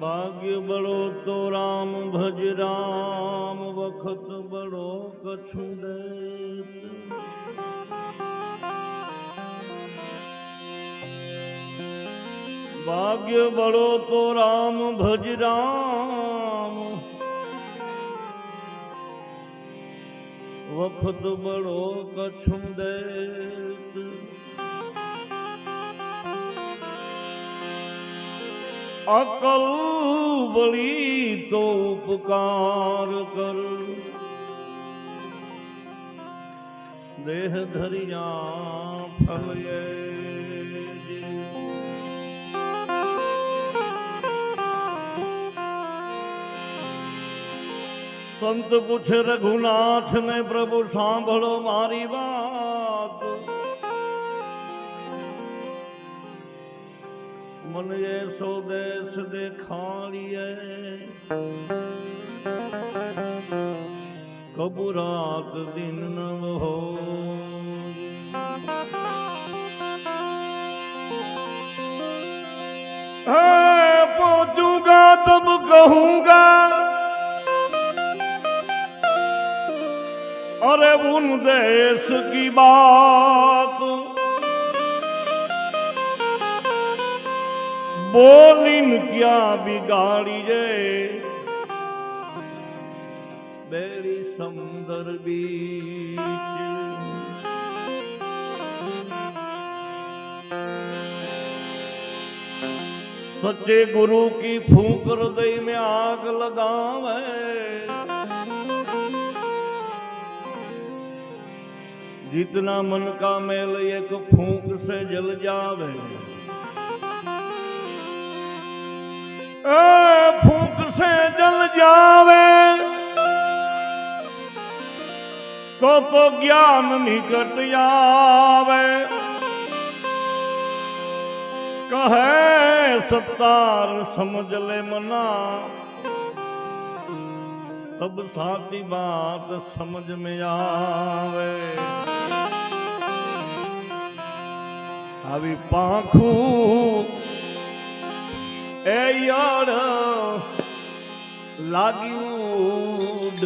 ભાગ્ય બળો તો રામ ભજ રામ, વખત બળો કછું ભાગ્ય બળો તો રામ ભજ રામ, વખત બળો કછું દે અકલ બળી તો ઉપકાર કર. દેહ ધરિયા ફલયે સંત પૂછે રઘુનાથ ને પ્રભુ સાંભળો મારી વાત. ਮਨ ਜੇ ਸੋ ਦੇਸ ਦੇ ਖਾਲੀਏ ਕਬੂ ਰਾਤ ਦਿਨ ਨਵ ਹੋ ਹੈ ਪੋਜੂਗਾ ਤਬ ਕਹੂੰਗਾ अरे उन देश की बात બોલીન ક્યાં બિગાડી જે બેડી સમંદર બીચ सच्चे गुरु की फूक हृदय में आग लगावे जितना मन का मेल एक फूक से जल जावे એ ફૂંક સે જલ જાવે. તો તો જ્ઞાન નિકટ આવે કહે, સત્તાર સમજ લે મના. તબ સાચી વાત સમજ મે આવે. આવી પાંખું એ યાર લાગ્યું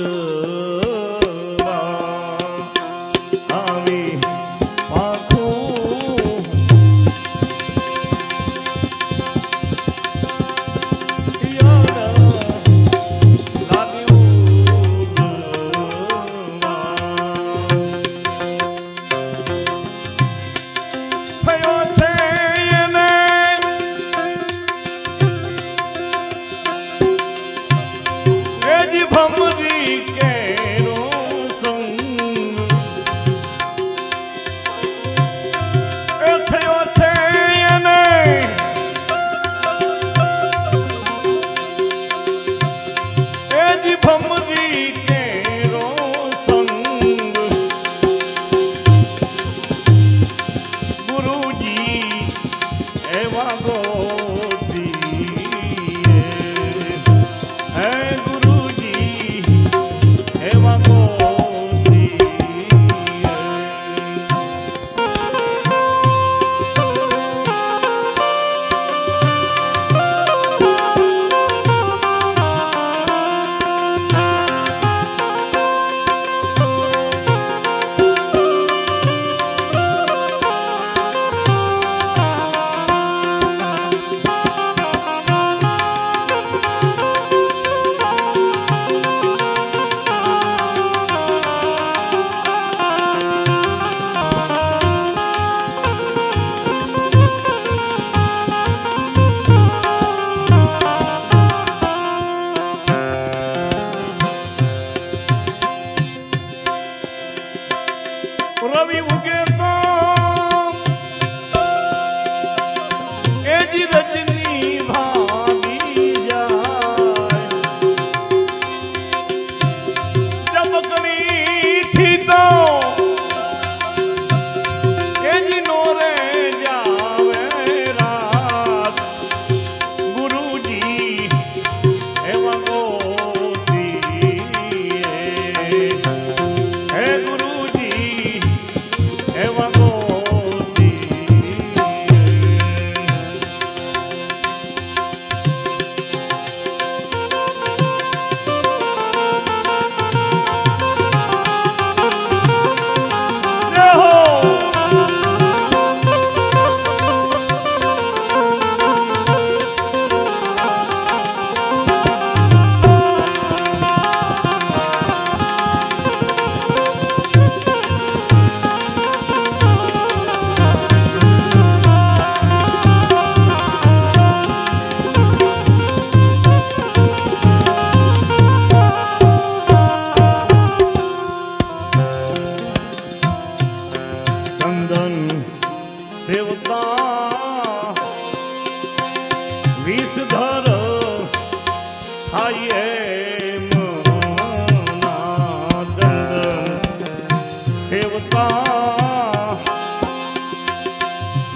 লিখিত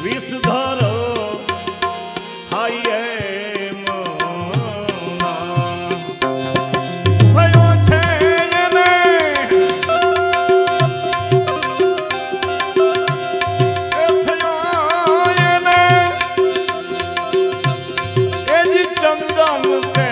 વિષધર થાય એમ ના થયો